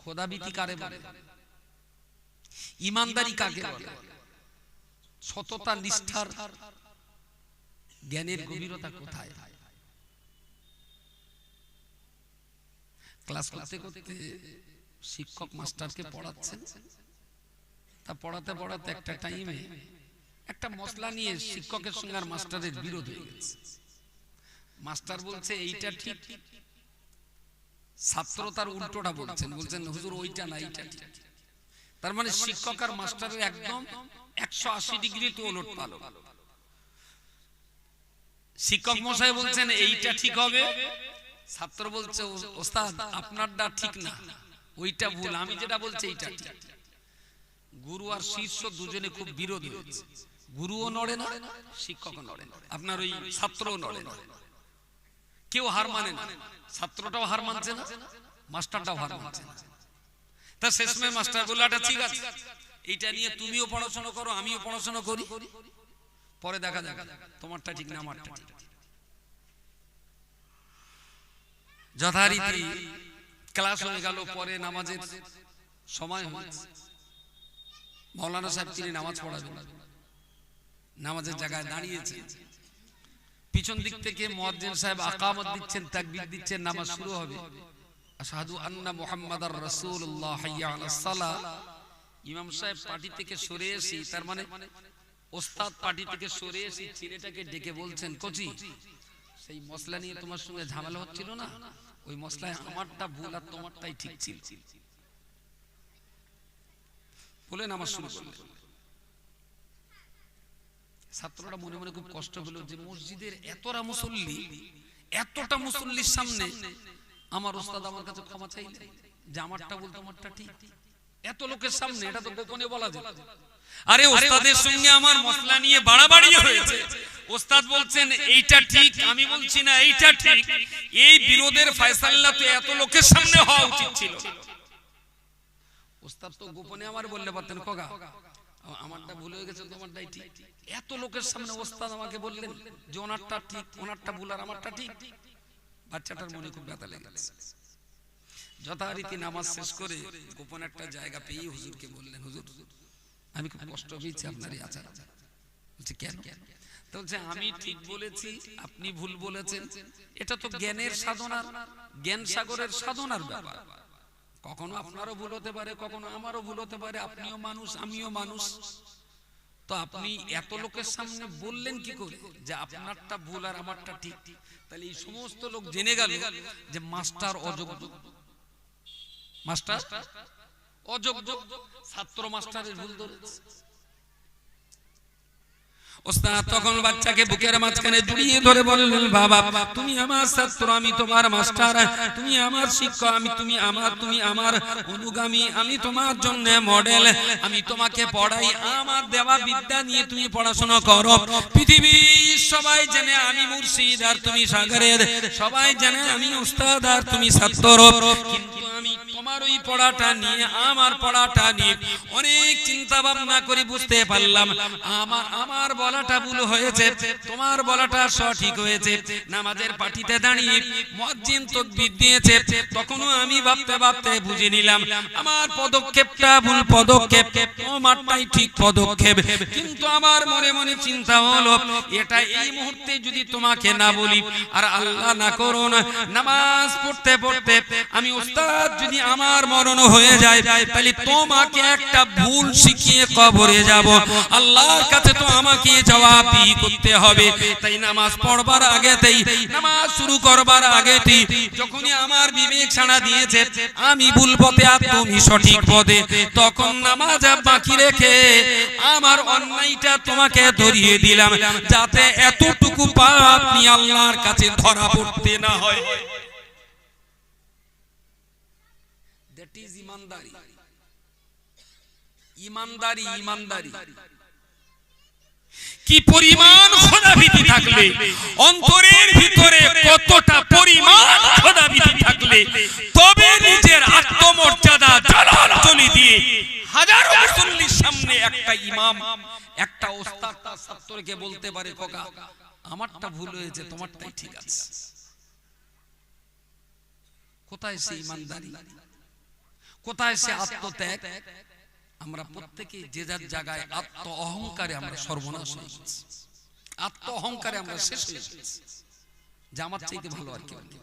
খোদাবিতি কারে বলে? ইমানদারি কাকে বলে? সততা, নিষ্ঠার জ্ঞানের গভীরতা কোথায়? ক্লাস করতে করতে শিক্ষক মাস্টারকে পড়াচ্ছেন। তা পড়াতে পড়াতে একটা টাইমে একটা মশলা নিয়ে শিক্ষকের সঙ্গে আর মাস্টারের বিরোধ হয়ে গেছে। মাস্টার বলছে, এইটা ঠিক ছাত্র তার উল্টোটা বলছেন বলছেন হুজুর ওইটা না এইটা তার মানে শিক্ষক আর মাস্টারের একদম একশো আশি ডিগ্রি তো ওলট পালো শিক্ষক মশাই বলছেন এইটা ঠিক হবে? ছাত্র বলছে "ও- ওস্তাদ আপনারটা ঠিক না। ওইটা ভুল আমি যেটা বলছি এইটা ঠিক গুরু আর শিষ্য দুজনে খুব বিরোধী। হয়েছে গুরুও নড়ে না শিক্ষকও নড়ে না। আপনার ওই ছাত্রও নড়ে না। কেউ হার মানে না। ছাত্রটাও হার মানছে না মাস্টারটাও হার মানছে না। তা শেষমে মাস্টার বলল "আচ্ছা, ঠিক আছে। এইটা নিয়ে তুমিও পড়াশোনা করো আমিও পড়াশোনা করি। পরে দেখা যাক তোমারটা ঠিক না আমারটা ঠিক। যথারীতি ক্লাস হয়ে গেল পরে নামাজের সময় হয়েছে। মৌলানা সাহেব তিনি নামাজ পড়াবেন। নামাজের জায়গায় দাঁড়িয়েছে পিছন দিক থেকে মুয়াজ্জিন সাহেব আকামত দিচ্ছেন, তাকবীর দিচ্ছেন, নামাজ শুরু হবে। আশহাদু আন্না মুহাম্মাদার রাসূলুল্লাহ, হাইয়া আলাস সালাহ। ইমাম সাহেব পার্টি থেকে সরে এসে, তার মানে ওস্তাদ পার্টি থেকে সরে এসে ছেলেটাকে ডেকে বলছেন, কোচি, সেই মশলা নিয়ে তোমার সঙ্গে ঝামেলা হচ্ছিল না? ওই মশলায় আমারটা ভুল আর তোমারটাই ঠিক ছিল। বলে নামাজ শুরু করলেন। ছাত্ররা মনে মনে খুব কষ্ট হলো যে মসজিদের এতটা মুসল্লি এতটা মুসল্লির সামনে আমার ওস্তাদ আমার কাছে ক্ষমা চাইলে যে আমারটা বলতো আমারটা ঠিক। এত লোকের সামনে এটা তো গোপনে বলা যায়। আরে ওস্তাদের সঙ্গে আমার মশলা নিয়ে বাড়াবাড়ি হয়েছে। ওস্তাদ বলছেন এইটা ঠিক আমি বলছি না এইটা ঠিক। এই বিরোধের ফয়সালা তো এত লোকের সামনে হওয়া উচিত ছিল। ওস্তাদ তো গোপনে আমার বললে পারতেন কগা আমারটা ভুল হয়ে গেছে তোমারটাই ঠিক। এত লোকের সামনে ওস্তাদ আমাকে বললেন যে ওনারটা ঠিক, ওনারটা ভুল আর আমারটা ঠিক। বাচ্চাটার মনে খুব ব্যথা লেগেছে। যথারীতি নামাজ শেষ করে গোপন একটা জায়গা পেয়ে হুজুরকে বললেন, হুজুর, আমি খুব কষ্ট পেয়েছি আপনার এই আচার। বলছে, কেন? তো বলছে, আমি ঠিক বলেছি, আপনি ভুল বলেছেন। এটা তো জ্ঞানের সাধনার, জ্ঞান সাগরের সাধনার ব্যাপার। কখনো আপনারও ভুল হতে পারে, কখনো আমারও ভুল হতে পারে। আপনিও মানুষ, আমিও মানুষ। তো আপনি এত লোকের সামনে বললেন কি করে? যে আপনারটা ভুল আর আমারটা ঠিক। তাহলে এই সমস্ত লোক জেনে গেল যে মাস্টার অযোগ্য। মাস্টার? অযোগ্য। ছাত্র মাস্টারের ভুল ধরেছে। ওস্তাদ, তখন বাচ্চাকে বুকের মাঝখানে জড়িয়ে ধরে বললেন, বাবা, তুমি আমার ছাত্র, আমি তোমার মাস্টার, তুমি আমার শিক্ষক, আমি তুমি আমার তুমি আমার অনুগামী, আমি তোমার জন্য মডেল, আমি তোমাকে পড়াই, আমার দেওয়া বিদ্যা নিয়ে তুমি পড়াশোনা করো। পৃথিবীর সবাই জানে আমি মুর্শিদ আর তুমি সাগরের, সবাই জানে আমি উস্তাদ আর তুমি ছাত্র। কিন্তু আমি তোমার ওই পড়াটা নিয়ে, আমার পড়াটা নিয়ে অনেক চিন্তা ভাবনা করে বুঝতে পারলাম। আমার আমার বলাটা ভুল হয়েছে, তোমার বলাটা সঠিক হয়েছে। নামাজের পাটিতে দাঁড়িয়ে মুয়াজ্জিন তাকবীর দিয়েছে, তখনও আমি ভাবতে ভাবতে বুঝে নিলাম, আমার পদক্ষেপটা ভুল পদক্ষেপ তোমারটাই ঠিক পদক্ষেপ। কিন্তু আমার মনে মনে চিন্তা হলো, এটা এই মুহূর্তে যদি তোমাকে না বলি, আর আল্লাহ না করো না নামাজ পড়তে পড়তে আমি উস্তাদ যদি আমার মরণ হয়ে যায়, তাহলে তোমাকে একটা ভুল শিখিয়ে কবরে যাব। আল্লাহর কাছে তো আমাকে জবাবদি করতে হবে। তাই নামাজ পড়বার আগেতেই, নামাজ শুরু করবার আগেতেই যখনই আমার বিবেক ছাড়া দিয়েছে, আমি ভুল পথে আর তুমি সঠিক পথে, তখন নামাজ বাকি রেখে আমার অন্যায়টা তোমাকে ধরিয়ে দিলাম, যাতে এতটুকু পাপ আল্লাহর কাছে ধরা পড়তে না হয়। দ্যাট ইজ ইমানদারি। ইমানদারি ইমানদারি। কি পরিমাণ থাকলে, অন্তরের ভিতরে কতটা পরিমাণ থাকলে, তবে নিজের আত্মমর্যাদা দিয়ে মুসল্লির সামনে একটা ইমাম, একটা ওস্তাদ তার ছাত্রকে বলতে পারে আমারটা ভুল হয়েছে, তোমারটাই ঠিক আছে। কোথায় সেই ইমানদারি? কোথায় সে আত্মত্যাগ? আমরা প্রত্যেকে যে যার জায়গায় আত্ম অহংকারে আমরা সর্বনাশ হয়ে আত্ম অহংকারে আমরা শেষ হয়ে গেছি। যে আমার চাইতে ভালো আর নেই।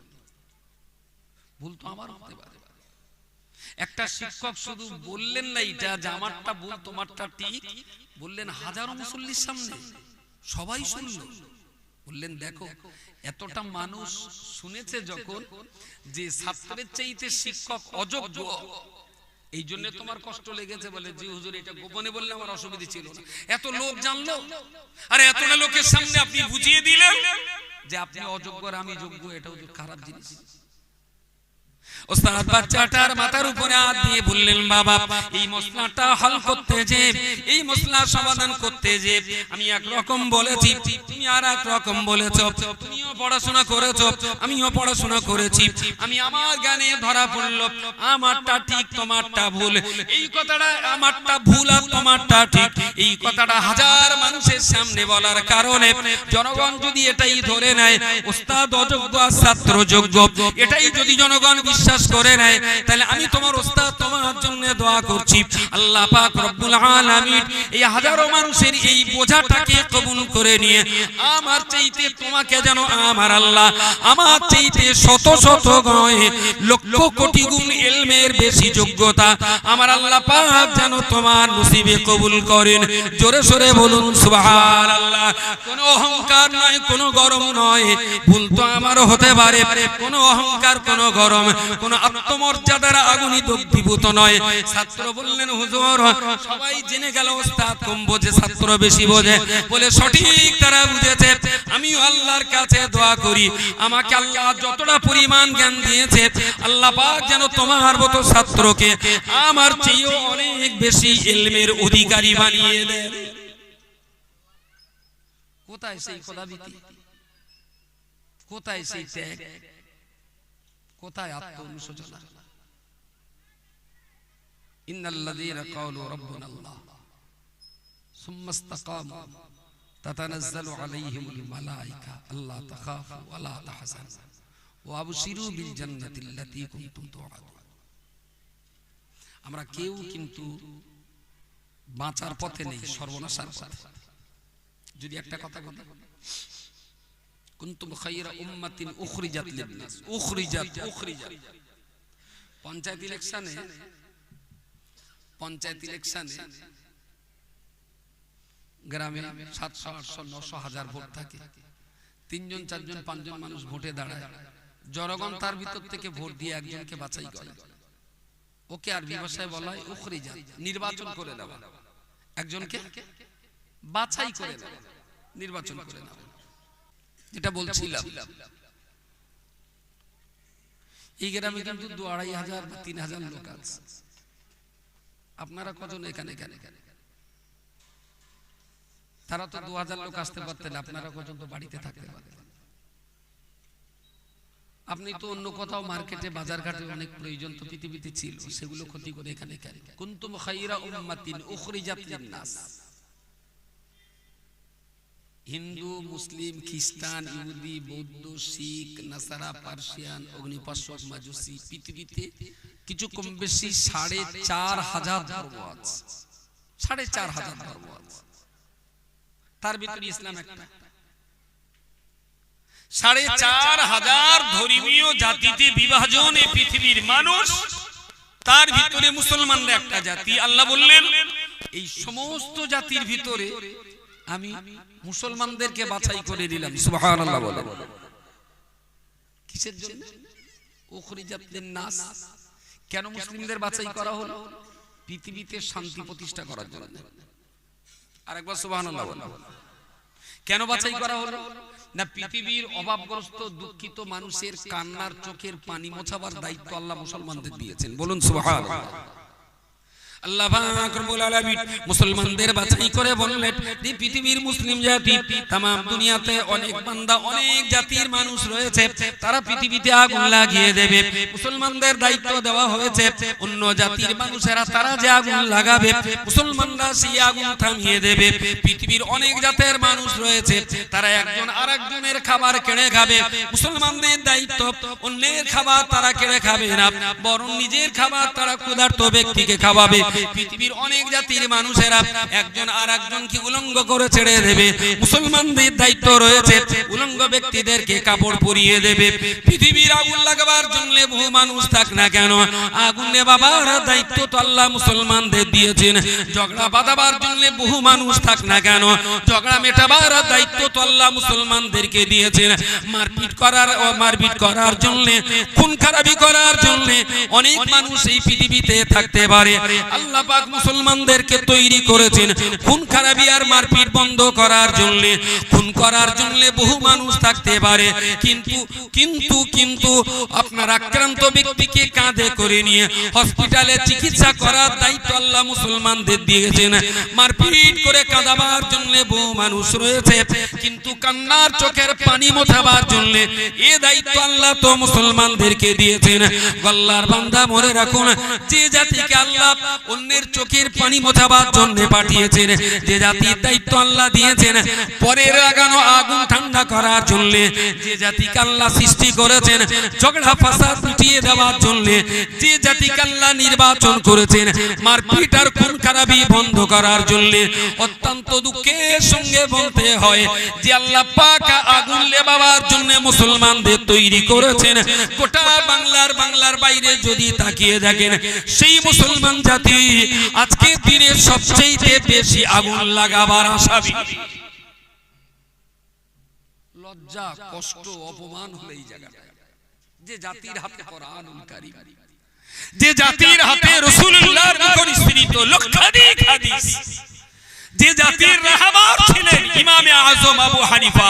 ভুল তো আমার হতে পারে। একটা শিক্ষক শুধু বললেন না এটা যে ভুল, তোমারটা ঠিক। বললেন, হাজারো মুসল্লির সামনে সবাই শুনল। বললেন, দেখো এতটা মানুষ শুনেছে যখন যে ছাত্রের চাইতে শিক্ষক অযোগ্য। এই জন্য তোমার কষ্ট লেগেছে বলে জি হুজুর এটা গোপনে বললে আমার অসুবিধা ছিল না। এত লোক জানলো। আর এতটা লোকের সামনে আপনি বুঝিয়ে দিলেন যে আপনি অযোগ্য আর আমি যোগ্য এটা খারাপ জিনিস। ওস্তাদ বাচ্চাটার মাথার উপরে হাত দিয়ে বললেন, বাবা, এই মশলাটা হল করতে যে, এই মশলা সমাধান করতে যে, আমি এক রকম বলেছি, তুমি আর এক রকম বলেছ, তুমিও পড়াশোনা করেছ, আমিও পড়াশোনা করেছি, আমি আমার জ্ঞানে ধরা পড়ল, আমারটা ঠিক, তোমারটা ভুল, এই কথাটা আমারটা ভুল আর তোমারটা ঠিক, এই কথাটা হাজার মানুষের সামনে বলার কারণে জনগণ যদি এটাই ধরে নেয়, ওস্তাদ অযোগ্য ছাত্র যোগ্য এটাই যদি জনগণ বিশ্বাস করে নেয় তাহলে আমি তোমার ওস্তাদ তোমার জন্য দোয়া করছি। আল্লাহ পাক রব্বুল আলামিন এই হাজারো মানুষের এই বোঝাটাকে কবুল করে নিয়ে আমার চাইতে তোমাকে যেন আমার আল্লাহ, আমার চাইতে শত শত গয় লক্ষ কোটি গুণ ইলমের বেশি যোগ্যতা আমার আল্লাহ পাক যেন তোমার নসিবে কবুল করেন। জোরে সোরে বলুন, সুবহানাল্লাহ। কোনো অহংকার নয়, কোনো গরম নয়। ভুল তো আমারও হতে পারে, কোনো অহংকার, কোনো গরম। কোনো আত্মমর্যাদার আগুনি পরিমাণ জ্ঞান দিয়েছে, আল্লাহ যেন তোমার মতো ছাত্রকে আমার চেয়েও অনেক বেশি ইলমের অধিকারী বানিয়ে কোথায় সেই কোথায় সেই ত্যাগ? কোথায় আত্ম অনুশোচনা ইন্নাল্লাযীনা ক্বালু রাব্বুনা আল্লাহ সুম্মা ইসতাকামু তাতানাজ্জালু আলাইহিমুল মালায়েকা আল্লা তাখাফু ওয়া ওয়া আবশিরু বিল কুনতুম আমরা কেউ কিন্তু বাঁচার পথে নেই, সর্বনাশার পথে। যদি একটা কথা বলি কুনতুম খায়রা উম্মাতিন উখরিজাত লিন-নাস। উখরিজাত উখরিজাত। পঞ্চায়েত ইলেকশনে পঞ্চায়েত ইলেকশনে গ্রামে হাজার ভোট থাকে। তিনজন, চারজন, পাঁচজন মানুষ ভোটে দাঁড়ায়। জনগণ তার ভিতর থেকে ভোট দিয়ে একজনকে বাছাই করে। ওকে আরবি ভাষায় বলা হয় উখরিজাত, নির্বাচন করে দেওয়া। একজনকে বাছাই করে দেওয়া, নির্বাচন করে দেওয়া। যেটা বলছিলাম। এই গ্রামে কিন্তু দু আড়াই হাজার বা তিন হাজার লোক আছে। আপনারা কজন এখানে? কেন তারা তো দু হাজার লোক আসতে পারতেন, আপনারা কজন তো বাড়িতে থাকতে পারতেন আপনি তো অন্য কোথাও মার্কেটে বাজার ঘাটে অনেক প্রয়োজন তো পৃথিবীতে ছিল, সেগুলো ক্ষতি করে এখানে কেন? কুনতুম খাইরা উম্মাতিন উখরিজাত লিন-নাস হিন্দু, মুসলিম, খ্রিস্টান, ইহুদি, বৌদ্ধ, শিখ, নাসারা, পার্সিয়ান অগ্নিপাশক মাজুসি পৃথিবীতে কিছু কম বেশি সাড়ে চার হাজার ধর্ম আছে। সাড়ে চার হাজার ধর্ম আছে। তার ভিতরে ইসলাম একটা। সাড়ে চার হাজার ধর্মীয় জাতিতে বিভাজন এই পৃথিবীর মানুষ। তার ভিতরে মুসলমানরা একটা জাতি। আল্লাহ বললেন, এই সমস্ত জাতির ভিতরে আমি মুসলমানদেরকে বাছাই করে দিলাম সুবহানাল্লাহ বলে কিসের জন্য? নাস। কেন মুসলিমদের বাছাই করা হলো? পৃথিবীতে শান্তি প্রতিষ্ঠা করার জন্য। আরেকবার সুবহানাল্লাহ বলে কেন বাছাই করা হলো? না পৃথিবীর অভাবগ্রস্ত দুঃখিত মানুষের কান্নার চোখের পানি মোছাবার দায়িত্ব আল্লাহ মুসলমানদের দিয়েছেন। বলুন সুবহানাল্লাহ। মুসলমানদের বাছাই করে বললেন যে পৃথিবীর মুসলিম জাতি তাম দুনিয়াতে অনেক বান্দা, অনেক জাতির মানুষ রয়েছে। তারা পৃথিবীতে আগুন লাগিয়ে দেবে। মুসলমানদের দায়িত্ব দেওয়া হয়েছে। অন্য জাতির মানুষেরা তারা যে আগুন লাগাবে, মুসলমানরা সেই আগুন থামিয়ে দেবে। পৃথিবীর অনেক জাতের মানুষ রয়েছে। তারা একজন আরেকজনের খাবার কেড়ে খাবে। মুসলমানদের দায়িত্ব, অন্যের খাবার তারা কেড়ে খাবে না। বরং নিজের খাবার তারা ক্ষুধার্ত ব্যক্তিকে খাওয়াবে। পৃথিবীর অনেক জাতির মানুষেরা একজন আর একজনকে উলঙ্গ করে ছেড়ে দেবে। মুসলমানদের দায়িত্ব রয়েছে উলঙ্গ ব্যক্তিদেরকে কাপড় পরিয়ে দেবে। পৃথিবীর আগুন লাগাবার জন্য বহু মানুষ থাক না কেন? নেবাবার দায়িত্ব তো আল্লাহ মুসলমানদের দিয়েছেন। ঝগড়া বাঁধাবার জন্য বহু মানুষ থাক না কেন? ঝগড়া মেটাবার দায়িত্ব তো আল্লাহ মুসলমানদেরকে দিয়েছেন। মারপিট করার মারপিট করার জন্য, খুন খারাপি করার জন্য অনেক মানুষ এই পৃথিবীতে থাকতে পারে। আল্লাহ পাক মুসলমানদেরকে তৈরি করেছেন। খুন খারাপি আর মারপিট বন্ধ করার জন্য, খুন করার জন্য বহু মানুষ থাকতে পারে। কিন্তু কিন্তু কিন্তু আপনার আক্রান্ত ব্যক্তিকে কাঁধে করে নিয়ে হসপিটালে চিকিৎসা করার দায়িত্ব আল্লাহ মুসলমানদের দিয়েছেন। মারপিট করে কাঁদাবার জন্য বহু মানুষ রয়েছে। কিন্তু কান্নার চোখের পানি মোছাবার জন্য এ দায়িত্ব আল্লাহ তো মুসলমানদেরকে দিয়েছেন। গল্লার বান্দা মনে রাখুন। যে জাতিকে আল্লাহ অন্যের চোখের পানি মোছাবার জন্য পাঠিয়েছেন। যে জাতির দায়িত্ব আল্লাহ দিয়েছেন। পরের লাগানো আগুন ঠান্ডা করার জন্য, যে জাতিকে আল্লাহ সৃষ্টি করেছেন, ঝগড়া ফাসাদ মিটিয়ে দেওয়ার জন্য, যে জাতিকে আল্লাহ নির্বাচন করেছেন, মারপিট আর খুন খারাপি বন্ধ করার জন্য অত্যন্ত দুঃখের সঙ্গে বলতে হয় যে আল্লাহ পাক আগুন লেবাবার জন্য মুসলমানদের তৈরি করেছেন। গোটা বাংলার বাংলার বাইরে যদি তাকিয়ে দেখেন, সেই মুসলমান জাতি আজকে দিনে সবচেয়ে বেশি আগুন লাগাবার আসামি লজ্জা, কষ্ট, অপমান হলে এই জায়গাটা যে জাতির হাতে কোরআনুল কারীম, যে জাতির হাতে রাসূলুল্লাহর নিকট স্থিত লক্ষাধিক হাদিস। যে জাতির রাহাবার ছিলেন ইমামে আজম আবু হানিফা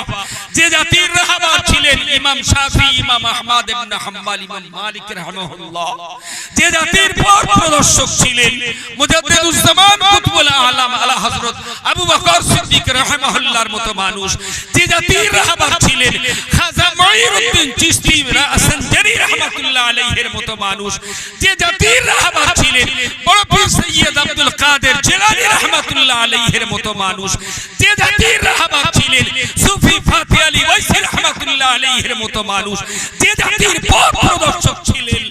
যে জাতির রাহাবার ছিলেন ইমাম শাফি ইমাম আহমদ ইবনে হাম্বল ইমাম মালিক রাহমাহুল্লাহ। যে জাতির পথ প্রদর্শক ছিলেন মুজাদ্দিদুজ জামান কুতুবুল আলাম আলা হযরত আবু বকর সিদ্দিক রাহমাহুল্লাহর মতো মানুষ। যে জাতির রাহবার ছিলেন খাজা মাইনুদ্দিন চিশতি রাসঞ্জারি রাহমাতুল্লাহ আলাইহির মতো মানুষ। যে জাতির রাহবার ছিলেন বড় পীর সৈয়দ আব্দুল কাদের জিলানী রাহমাতুল্লাহ আলাইহির মতো মানুষ। যে জাতির রাহবার ছিলেন সুফি ফাতি আলী ওয়াইসি রাহমাতুল্লাহ আলাইহির মতো মানুষ। যে জাতির পথ প্রদর্শক ছিলেন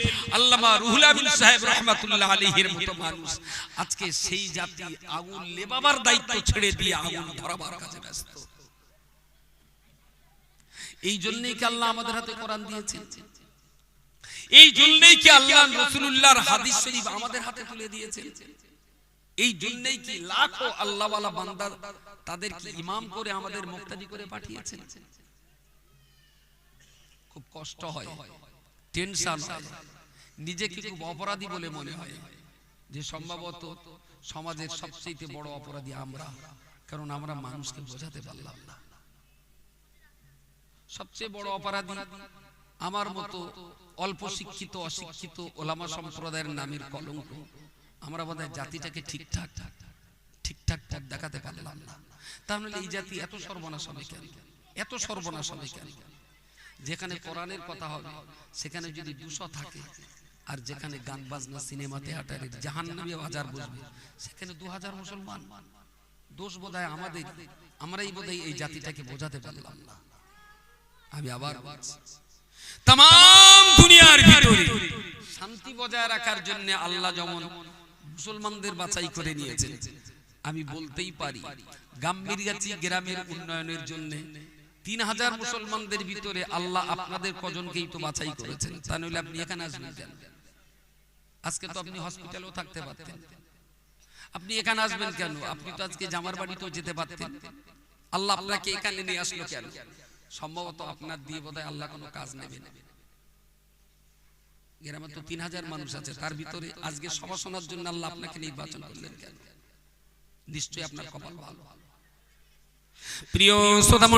এই কি আল্লাহ আল্লাহ রাসূলুল্লাহর হাদিস শরীফ আমাদের হাতে তুলে দিয়েছেন? এই জন্যই কি লাখো আল্লাহওয়ালা বান্দা তাদের ইমাম করে আমাদের খুব কষ্ট হয়। নিজেকে খুব অপরাধী বলে মনে হয়। যে সম্ভবত সমাজের সবচেয়ে বড় অপরাধী আমরা। কারণ আমরা মানুষকে বোঝাতে পারলাম না। সবচেয়ে বড় অপরাধী আমার মতো অল্প শিক্ষিত অশিক্ষিত ওলামা সম্প্রদায়ের নামের কলঙ্ক আমরা বোধহয় জাতিটাকে ঠিকঠাক ঠিকঠাক পথ দেখাতে পারলাম না। তাহলে এই জাতি এত সর্বনাশ হবে কেন? এত সর্বনাশ হবে কেন? যেখানে কোরআনের কথা হবে সেখানে যদি দুশো থাকে আর যেখানে গান বাজনা সিনেমা থিয়েটারের জাহান্নামী বাজার বসবে, সেখানে দু হাজার মুসলমান। দোষ বোধহয় আমাদের, আমরাই বোধহয় এই জাতিটাকে বোঝাতে পারলাম না। আমি আবার তাম দুনিয়ার শান্তি বজায় রাখার জন্য আল্লাহ যেমন মুসলমানদের বাছাই করে নিয়েছেন, আমি বলতেই পারি গাম্ভীরগাছি গ্রামের উন্নয়নের জন্য তিন হাজার মুসলমানদের ভিতরে আল্লাহ আপনাদের কজনকেই তো বাছাই করেছেন, তা নইলে আপনি এখানে আসবেন কেন? আজকে তো আপনি হসপিটালেও থাকতে পারতেন। আপনি এখানে আসবেন কেন? আপনি তো আজকে জামার বাড়িতেও যেতে পারতেন। আল্লাহ আপনাকে এখানে নিয়ে আসলো কেন? সম্ভবত আপনার দিয়ে বোধহয় আল্লাহ কোনো কাজ নেবে না গ্রামে তো তিন হাজার মানুষ আছে। তার ভিতরে আজকে সভা শোনার জন্য আল্লাহ আপনাকে নির্বাচন করলেন কেন? নিশ্চয়ই আপনার কপাল ভালো। প্রিয় শ্রোতা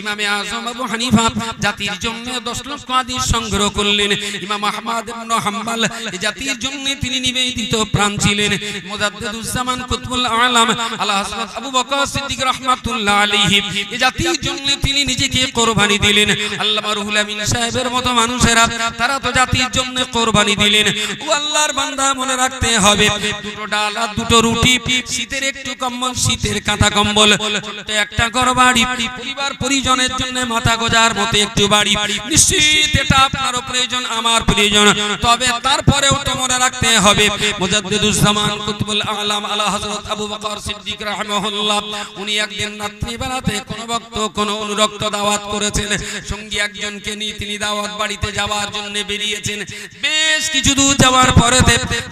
ইমামে আজম আবু হানিফা জাতির জন্য দশ লক্ষ হাদিস সংগ্রহ করলেন। ইমাম আহমদ ইবনে হাম্বল জাতির জন্য তিনি নিবেদিত প্রাণ ছিলেন। কুতুবুল আলাম আবু বকর সিদ্দিক রাহমাতুল্লাহ আলাইহি এই জাতির জন্য তিনি নিজেকে কোরবানি দিলেন। আল্লামা রুহুল আমিন সাহেবের মতো মানুষেরা, তারা তো জাতির জন্য কোরবানি দিলেন। ও আল্লাহর বান্দা মনে রাখতে হবে, দুটো ডাল আর দুটো রুটি, শীতের একটু কম্বল, শীতের কাঁথা কম্বল। ছোট্ট একটা ঘর বাড়ি। পরিবার পরিজনের জন্য মাথা গোজার মতো একটু বাড়ি। নিশ্চিত এটা আপনারও প্রয়োজন, আমার প্রয়োজন। তবে তারপরেও তো মনে রাখতে হবে মুজাদ্দিদুজ্জামান কুতুবুল আলাম আলা হযরত আবু বকর সিদ্দিক রাহিমাহুল্লাহ, উনি একদিন রাত্রিবেলাতে কোন ভক্ত, কোন অনুরক্ত দাওয়াত করেছেন। সঙ্গী একজনকে নিয়ে তিনি দাওয়াত বাড়িতে যাওয়ার জন্য বেরিয়েছেন। বেশ কিছু দূর যাওয়ার পরে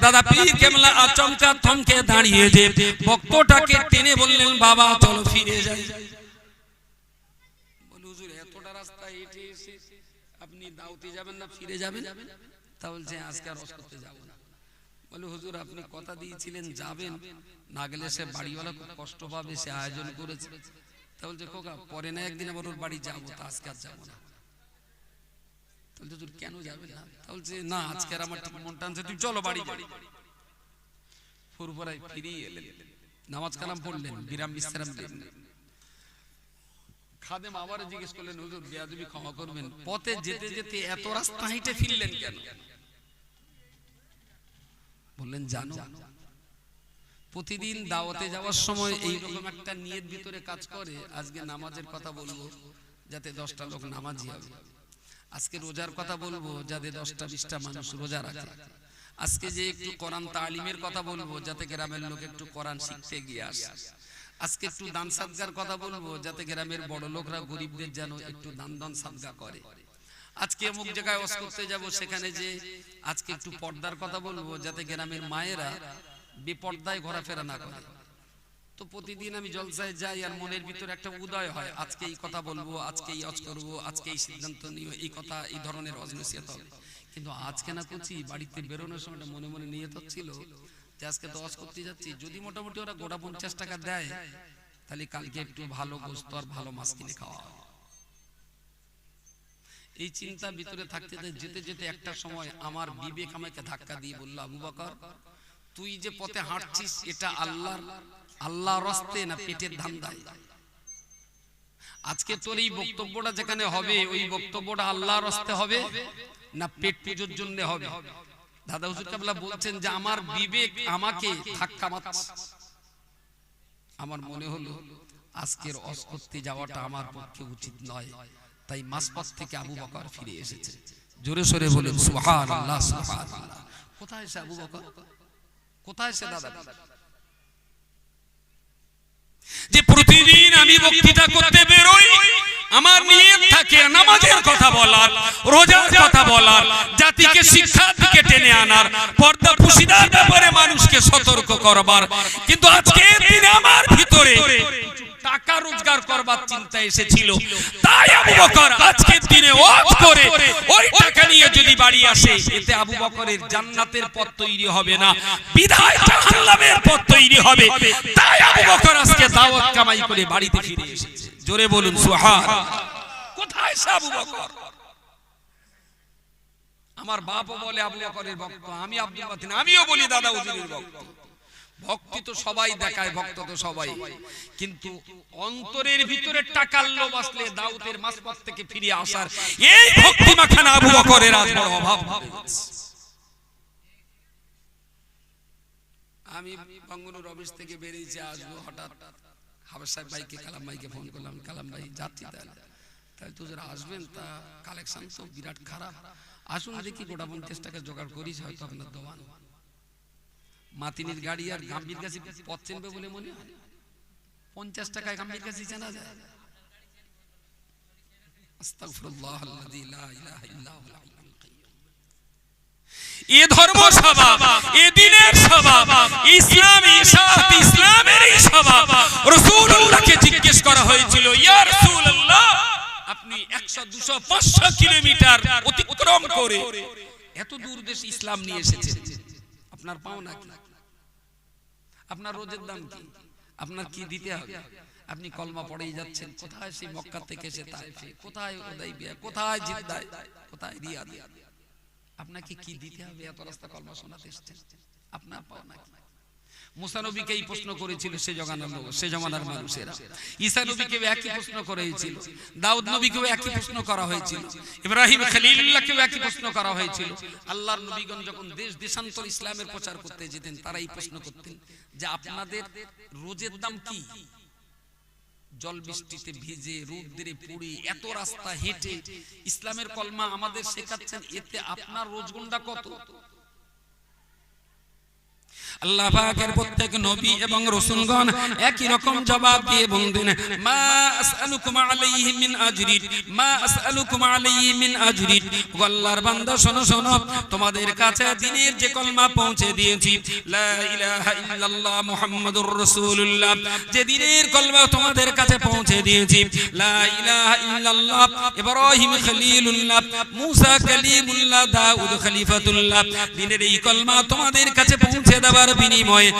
দাদা পীর কেমলা আচমকা থমকে দাঁড়িয়ে যে ভক্তটাকে টেনে বললেন, বাবা, চলো ফিরে যাই। এসে আপনি যাব কথা দিয়েছিলেন, যাবেন। না গেলে সে বাড়িওয়ালা খুব কষ্ট পাবে, সে আয়োজন করেছে। তা বলছে, খোকা, পরে না একদিন আবার ওর বাড়ি যাব আজকে আর যাব না। কেন যাবেন না? বলছে, না, আজকে আমার মন টানছে, তুই চলো বাড়ি বাড়ি ফিরিয়ে এলেন। নামাজ কালাম পড়লেন বিরাম বিশ্রাম খাদেম আবার জিজ্ঞেস করলেন হুজুর বেয়াদবি ক্ষমা করবেন? পথে যেতে যেতে এত রাস্তা হেঁটে ফিরলেন কেন? বললেন জানো প্রতিদিন দাওয়াতে যাওয়ার সময় এই রকম একটা নিয়ত ভিতরে কাজ করে আজকে নামাজের কথা বলব যাতে দশটা লোক নামাজি হবে আজকে রোজার কথা বলব যাতে দশটা বিশটা মানুষ রোজা রাখে। আজকে যে একটু কোরআন তালিমের কথা বলব যাতে গ্রামের লোক একটু কোরআন শিখতে গিয়ে আসে। আজকে একটু দান সাদগার কথা বলব যাতে গ্রামের বড় লোকরা গরিবদের যেন একটু দান দান সাদগা করে। আজকে অমুক জায়গায় ওয়াজ করতে যাব সেখানে যে আজকে একটু পর্দার কথা বলব যাতে গ্রামের মায়েরা বেপর্দায় ঘোরাফেরা না করে। তো প্রতিদিন আমি জলসায় যাই আর মনের ভিতরে একটা উদয় হয়। আজকে এই কথা বলব আজকে এই অজ করব আজকে এই সিদ্ধান্ত নিও এই কথা এই ধরনের অজনসিয়ত। হবে কিন্তু আজকে না করছি বাড়িতে বেরোনোর সময় মনে মনে নিয়ে তো ছিল যে আজকে অজ করতে যাচ্ছি, যদি মোটামুটি ওরা গোটা পঞ্চাশ টাকা দেয়, তাহলে কালকে একটু ভালো গোস্ত আর ভালো মাছ কিনে খাওয়া এই চিন্তা ভিতরে থাকতে যেতে যেতে একটা সময় আমার বিবেক আমাকে ধাক্কা দিয়ে বলল, আবু বকর, তুই যে পথে হাঁটছিস, এটা আল্লাহর আল্লাহর রস্তে না পেটের ধান্দায়? আজকে তোর এই বক্তব্যটা যেখানে হবে, ওই বক্তব্যটা আল্লাহর রস্তে হবে না পেট পুজোর জন্য হবে? দাদা হুজুর কাবলা বলছেন যে আমার বিবেক আমাকে ধাক্কা মারছে। আমার মনে হলো আজকের অস্কর্তি যাওয়াটা আমার পক্ষে উচিত নয়। তাই মাসপথ থেকে আবু বকর ফিরে এসেছে। জোরে সোরে বলেন সুবহানাল্লাহ সুবহানাল্লাহ কোথায় সে আবু বকর? কোথায় সে দাদা? যে প্রতিদিন আমি বক্তৃতা করতে বেরোই। আমার নিয়ত থাকে নামাজের কথা বলার রোজার কথা বলার জাতিকে শিক্ষার দিকে টেনে আনার পর্দা পুশিদার ব্যাপারে মানুষকে সতর্ক করবার। কিন্তু আজকে দিনে আমার ভিতরে টাকা রোজগার করবার চিন্তা এসেছিল। তাই আবু বকর আজকের দিনে ওয়াজ করে ওই টাকা নিয়ে যদি বাড়ি আসে এতে আবু বকরের জান্নাতের পথ তৈরি হবে না বিধায় জাহান্নামের পথ তৈরি হবে। তাই আবু বকর আজকে দাওয়াত কামাই করে বাড়িতে ফিরে এসেছে। জোরে বলুন, সুবহান। কোথায় আবু বকর? আমার বাপও বলে, আবু বকরের ভক্ত, আমি আব্দুল বাতিন, আমিও বলি দাদা হুজুরের ভক্ত। ভক্তি তো সবাই দেখায়, ভক্ত তো সবাই। কিন্তু অন্তরের ভিতরে টাকার লোভ আসলে দাউদের মাসপথ থেকে ফিরে আসার এই ভক্তি মাখানা আবু বকরের আজ বড় অভাব আমি বাঙ্গুনুর অফিস থেকে বেরিয়েছি আসব হঠাৎ হাবের সাহেব ভাইকে কালাম ভাইকে ফোন করলাম, কালাম ভাই যাচ্ছি তাহলে। তাহলে তো যারা আসবেন, তা কালেকশন তো বিরাট খারাপ। আসুন দেখি গোটা পঞ্চাশ টাকা জোগাড় করিস হয়তো আপনার দোকান। মাতিনির গাড়ি আর গাম্ভীর কাছে পথ চিনবে বলে মনে হয়। পঞ্চাশ টাকায় গাম্ভীর কাছে জানা যায়। আস্তাগফিরুল্লাহ আল্লাযী লা ইলাহা ইল্লা হুয়াল হাইয়ুল কাইয়্যুম। এ ধর্ম সভা, এ দিনের সভা, ইসলামী সাথ ইসলামের এই সভা। রাসূলুল্লাহকে জিজ্ঞেস করা হয়েছিল আপনি 100 200 500 কিলোমিটার অতিক্রম করে এত দূর দেশে ইসলাম নিয়ে এসেছেন। আপনার পাওনা আপনার রোজের দাম কি? আপনার কি দিতে হবে? আপনি কলমা পড়েই যাচ্ছেন, কোথায় সেই মক্কা থেকে এসে তাইফে, কোথায় উদাইবিয়া, কোথায় জিদ্দায়, কোথায় রিয়াদ? আপনাকে কি দিতে হবে? এত রাস্তা কলমা শোনাতে এসছেন আপনার পাও নাকি মুসা নবীকে এই প্রশ্ন করেছিল সে জমানার লোক সে জমানার মানুষেরা। ঈসা নবীকে একই প্রশ্ন করেছিল। দাউদ নবীকেও একই প্রশ্ন করা হয়েছিল। ইব্রাহিম একই প্রশ্ন করা হয়েছিল। আল্লাহর নবীগণ যখন দেশ দেশান্তর ইসলামের প্রচার করতে যেতেন তারা এই প্রশ্ন করতেন যে আপনাদের রোজের দাম কি? জল বৃষ্টিতে ভিজে রোদ্রে পুড়ে এত রাস্তা হেঁটে ইসলামের কলমা আমাদের শেখাচ্ছেন, এতে আপনার রোজগন্ডা কত? আল্লাহ পাকের প্রত্যেক নবী এবং রাসূলগণ একই রকম জবাব দিয়ে বললেন মা আসআলুকুম আলাইহি মিন মা আসআলুকুম আলাইহি মিন আল্লাহর বান্দা, শোনো শোনো, তোমাদের কাছে দ্বীনের যে কলমা পৌঁছে দিয়েছি। লা ইলাহা ইল্লাল্লাহ মুহাম্মাদুর রাসূলুল্লাহ, যে দ্বীনের কলমা তোমাদের কাছে পৌঁছে দিয়েছি। লা ইলাহা ইল্লাল্লাহ, ইব্রাহিম খলিলুল্লাহ, মুসা কালিমুল্লাহ দাউদ খলিফাতুল্লাহ দ্বীনের এই কলমা তোমাদের কাছে পৌঁছে দেওয়ার বিনিময়ে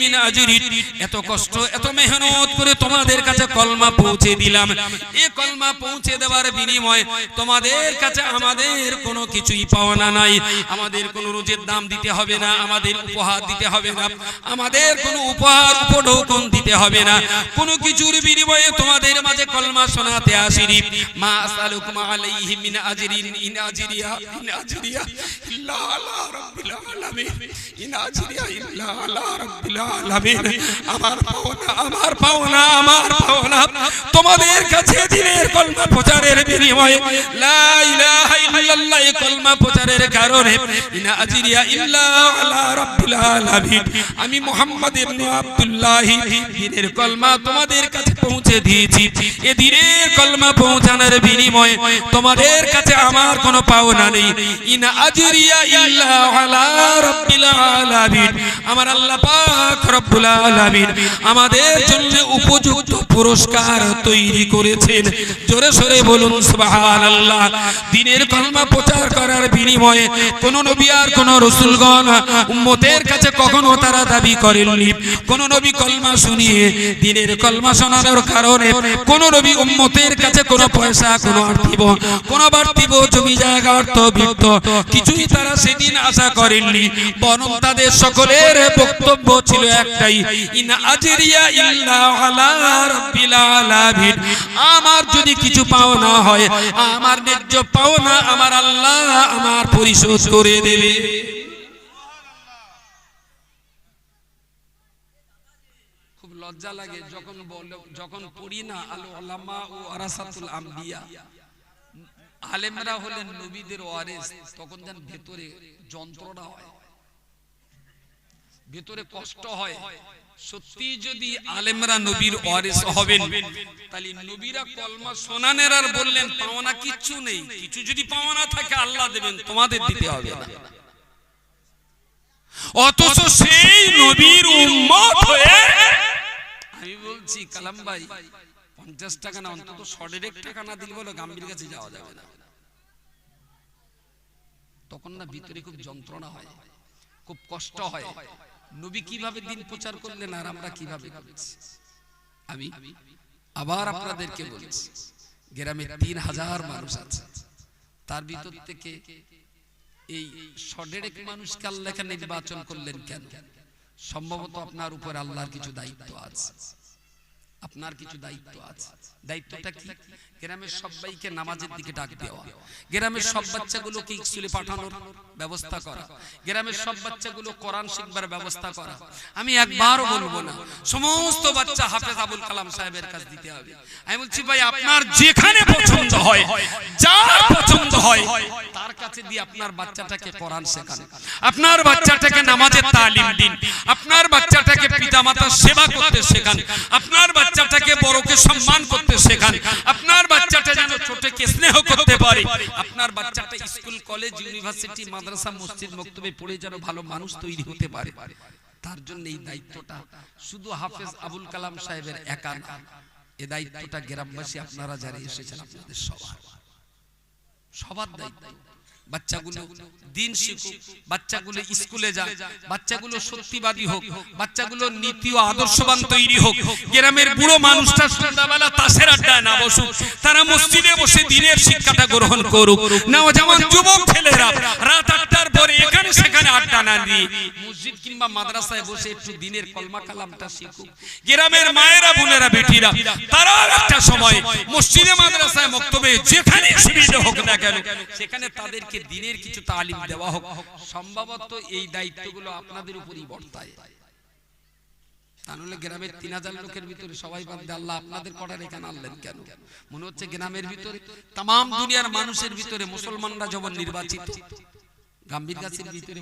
মিন আজরিন এত কষ্ট, এত মেহনত করে তোমাদের কাছে কলমা পৌঁছে দিলাম। কলমা পৌঁছে দেওয়ার বিনিময়ে তোমাদের কাছে আমাদের কোনো কিছুই নাই। আমাদের কোনো দাম দিতে হবে না, আমাদের উপহার দিতে হবে না, আমাদের কোনো উপহার, উপঢৌকন দিতে হবে না। কোনো কিছুর বিনিময়ে তোমাদের মাঝে কলমা শোনাতে আসিনি। মা সালুকুম আলাইহি মিন ইন আজরিয়া ইন আজরিয়া। রাব্বিল আলামিন। ইন আজরিয়া ইল্লা আলা রাব্বিল আলামিন। আমার পাওনা আমার পাওনা আমার পাওনা। তোমাদের কাছে দিনের কলমা প্রচারের বিনিময়ে লা ইলাহা ইল্লাল্লাহ এই কলমা প্রচারের কারণে ইন ইল্লা আলা রাব্বিল আলামিন। আমি মুহাম্মদ ইবনে আব্দুল্লাহ দিনের কলমা তোমাদের কাছে পৌঁছে দিয়েছি। এ দিনের কলমা পৌঁছানোর বিনিময়ে তোমাদের কাছে আমার কোনো পাওনা নেই। ইন আজরিয়া ইল্লা আলা রাব্বিল আলামিন। আমার আল্লাহ পাক রব্বুল আলামিন আমাদের জন্য উপযুক্ত পুরস্কার তৈরি করেছেন। জোরে সরে বলুন, সুবহানাল্লাহ। দিনের কলমা প্রচার করার বিনিময়ে কোন নবী আর কোন রাসূলগণ উম্মতের কাছে কখনো তারা দাবি করেননি। কোন নবী কলমা শুনিয়ে দিনের কলমা শোনানোর কারণে কোন নবী উম্মতের কাছে কোনো পয়সা, কোনো আর্থিব কোন বাড়তিব জমি, জায়গা, অর্থ, বিত্ত কিছুই তারা সেদিন আশা করেননি। বরং তাদের সকলের বক্তব্য ছিল একটাই ইন আজরিয়া ইল্লা আলা রাব্বিল আলামিন। আমার যদি কিছু পাওনা হয়, আমার ন্যায্য পাওনা আমার আল্লাহ আমার পরিশোধ করে দেবে। খুব লজ্জা লাগে যখন যখন পড়ি না, আল ওলামা ও আরাসাতুল আম্বিয়া। আলেমরা হলেন নবীদের ওয়ারিস, তখন যেন ভেতরে যন্ত্রণা হয়। ভেতরে কষ্ট হয়। সত্যি যদি আলেমরা নবীর ওয়ারিস হবেন তাহলে নবীরা কলমা শোনানের আর বললেন পাওনা কিচ্ছু নেই কিছু যদি পাওনা থাকে আল্লাহ দেবেন তোমাদের দিতে হবে। না অথচ সেই নবীর উম্মত হয়ে আমি বলছি কালাম ভাই পঞ্চাশ টাকা না অন্তত সডেরেক টাকা না দিলে বলো গাম্ভীর কাছে যাওয়া যাবে না। তখন না ভিতরে খুব যন্ত্রণা হয় খুব কষ্ট হয়। নবী কীভাবে দিন প্রচার করলেন আর আমরা কীভাবে করছি? আমি আবার আপনাদেরকে বলছি গ্রামে তিন হাজার মানুষ আছে। তার ভিতর থেকে এই সডেরেক মানুষকে আল্লাহ নির্বাচন করলেন কেন? সম্ভবত আপনার উপর আল্লাহর কিছু দায়িত্ব আছে। আপনার কিছু দায়িত্ব আছে। দায়িত্বটা কি? গ্রামের সবাইকে নামাজের দিকে ডাক দেওয়া। গ্রামের সব বাচ্চাগুলোকে স্কুলে পাঠানোর ব্যবস্থা করা। গ্রামের সব বাচ্চাগুলো কোরআন শিখবার ব্যবস্থা করা। আমি একবারও বলব না, সমস্ত বাচ্চা হাফেজ আবুল কালাম সাহেবের কাছে দিতে হবে। আমি বলছি, ভাই, আপনার যেখানে পছন্দ হয়, যার পছন্দ হয়, তার কাছে দিয়ে আপনার বাচ্চাটাকে কোরআন শেখান। আপনার বাচ্চাটাকে নামাজের তালিম দিন। আপনার বাচ্চাটাকে পিতামাতার সেবা করতে শেখান। আপনার বাচ্চাটাকে বড়কে সম্মান করতে শেখান। আপনার বাচ্চাটা যেন ছোটকে স্নেহ করতে পারে। আপনার বাচ্চাটা স্কুল, কলেজ, ইউনিভার্সিটি, মাদ্রাসা, মসজিদ মক্তবে পড়ে যেন ভালো মানুষ তৈরি হতে পারে। তার জন্য এই দায়িত্বটা শুধু হাফেজ আবুল কালাম সাহেবের একা না, এ দায়িত্বটা গ্রামবাসী আপনারা যারা এসেছেন, আপনাদের সবার। সবার দায়িত্ব। বাচ্চাগুলো দিন শিখুক, বাচ্চাগুলো স্কুলে যাক, বাচ্চাগুলো সত্যিবাদী হোক, বাচ্চাগুলো নীতি ও আদর্শবান তৈরি হোক। গ্রামের বুড়ো মানুষটা সন্ধ্যাবেলা তাসের আড্ডায় না বসুক, তারা মসজিদে বসে দিনের শিক্ষাটা গ্রহণ করুক। না যেমন যুবক ছেলেরা, রাত আটটার পরে এখানে সেখানে আড্ডা না দিয়ে মসজিদ কিংবা মাদ্রাসায় বসে একটু দিনের কলমা কালামটা শিখুক। গ্রামের মায়েরা, বোনেরা, বেটিরা, তারা একটা সময় মসজিদে, মাদ্রাসায়, মক্তবে যেখানে সুবিধা হোক না কেন, সেখানে তাদেরকে দিনের কিছু তালিম দেওয়া হোক, সম্ভবত এই দায়িত্বগুলো আপনাদের উপরই বর্তায়। নির্বাচিত, গাম্ভীর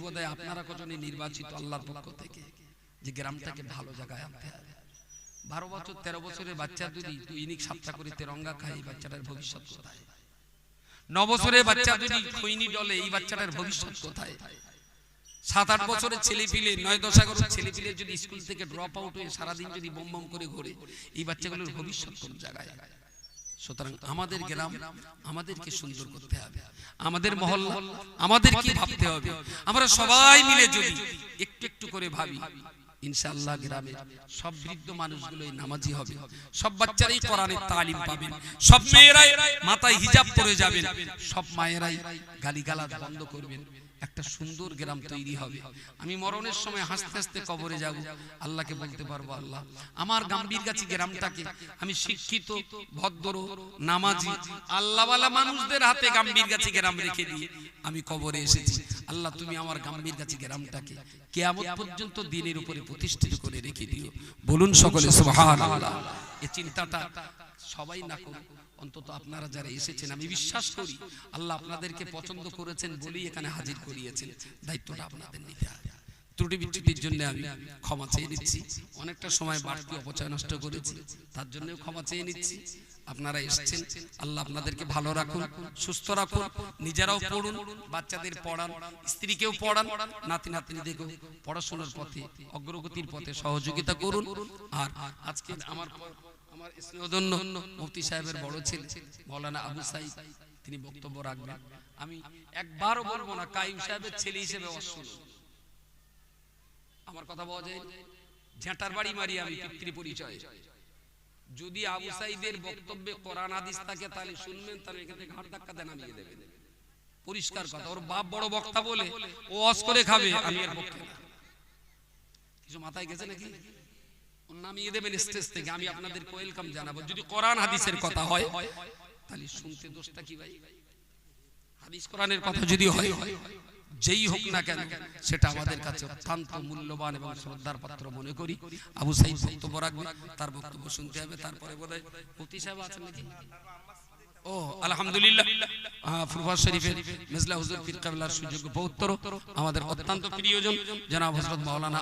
বোধ নির্বাচিত আল্লাহর পক্ষ থেকে, যে গ্রামটাকে ভালো জায়গায় আনতে হবে। বারো বছর, তেরো বছরের বাচ্চা যদি দৈনিক সাতটা করে তেরঙ্গা খায়, এই বাচ্চাটার ভবিষ্যৎ কোথায়? ন বছরের বাচ্চা যদি খৈনি ডলে এই বাচ্চাটার ভবিষ্যৎ কোথায়? সাত আট বছরের ছেলে পিলে, নয় দশ এগারো ছেলে পিলে যদি স্কুল থেকে ড্রপ আউট হয়ে সারাদিন যদি বম বম করে ঘোরে, এই বাচ্চাগুলোর ভবিষ্যৎ কোন জায়গায়? সুতরাং আমাদের গ্রাম আমাদেরকে সুন্দর করতে হবে। আমাদের মহল্লা আমাদেরকে ভাবতে হবে। আমরা সবাই মিলে যদি একটু একটু করে ভাবি ইনশাআল্লাহ গ্রামে সব বৃদ্ধ মানুষগুলোই নামাজি হবে। সব বাচ্চারাই কোরআনের তালিম পাবেন। সব মেয়েরাই মাথায় হিজাব পরে যাবেন। সব মায়েরাই গালিগালাজ বন্ধ করবেন। একটা সুন্দর গ্রাম তৈরি হবে। আমি মরণের সময় হাসতে হাসতে কবরে যাব। আল্লাহকে বলতে পারব, আল্লাহ, আমার গাম্ভীর গাছি গ্রামটাকে আমি শিক্ষিত, ভদ্র, নামাজি, আল্লাহওয়ালা মানুষদের হাতে গাম্ভীর গাছি গ্রাম রেখে দিয়ে আমি কবরে এসেছি। আল্লাহ, তুমি আমার গাম্ভীর কাছে গ্রামটাকে কেয়ামত পর্যন্ত দিনের উপরে প্রতিষ্ঠিত করে রেখে দিও। বলুন সকলে এই চিন্তাটা সবাই না করুন অন্তত আপনারা যারা এসেছেন, আমি বিশ্বাস করি আল্লাহ আপনাদেরকে পছন্দ করেছেন বলেই এখানে হাজির করিয়েছেন। দায়িত্বটা আপনাদের নিতে হবে। ত্রুটি বিচ্যুতির জন্য আমি ক্ষমা চেয়ে নিচ্ছি। অনেকটা সময় বাড়তি অপচয় নষ্ট করেছি, তার জন্য ক্ষমা চেয়ে নিচ্ছি। আপনারা এসেছেন, আল্লাহ আপনাদেরকে ভালো রাখুন, সুস্থ রাখুন, নিজেরাও পড়ুন, বাচ্চাদের পড়ান, স্ত্রীকেও পড়ান, নাতি নাতনিদেরকেও পড়াশোনার পথে, অগ্রগতির পথে সহযোগিতা করুন। আর আজকে আমার আমার স্নেহধন্য মুফতি সাহেবের বড় ছেলে, মৌলানা আবু সাইদ, তিনি বক্তব্য রাখবেন। আমি একবারও বলব না কাইম সাহেবের ছেলে হিসেবে অশুন আমার কথা বলা যায় ঝেঁটার বাড়ি মারি আমি পিতৃ পরিচয়। যদি আবু সাইদের বক্তব্যে কোরআন হাদিস থাকে, তাহলে শুনবেন, তাহলে এখান ঘাট ধাক্কা দেন, নামিয়ে দেবেন। পরিষ্কার কথা, ওর বাপ বড় বক্তা বলে ও অস করে খাবে, আমি এর পক্ষে কিছু মাথায় গেছে নাকি? ওর নামিয়ে দেবেন স্টেজ থেকে, আমি আপনাদের ওয়েলকাম জানাব। যদি কোরআন হাদিসের কথা হয়, তাহলে শুনতে দোষটা কি ভাই? হাদিস কোরআনের কথা যদি হয় যেই হোক না কেন, সেটা আমাদের কাছে অত্যন্ত মূল্যবান এবং শ্রদ্ধার পাত্র মনে করি। আবু সাইদ বক্তব্য রাখবে, তার বক্তব্য শুনতে হবে, তারপরে বোধহয় মুফতি সাহেব আছেন নাকি? আলহামদুলিল্লাহ। পৌত্র আমাদের অত্যন্ত প্রিয়জন, জনাব হজরত মাওলানা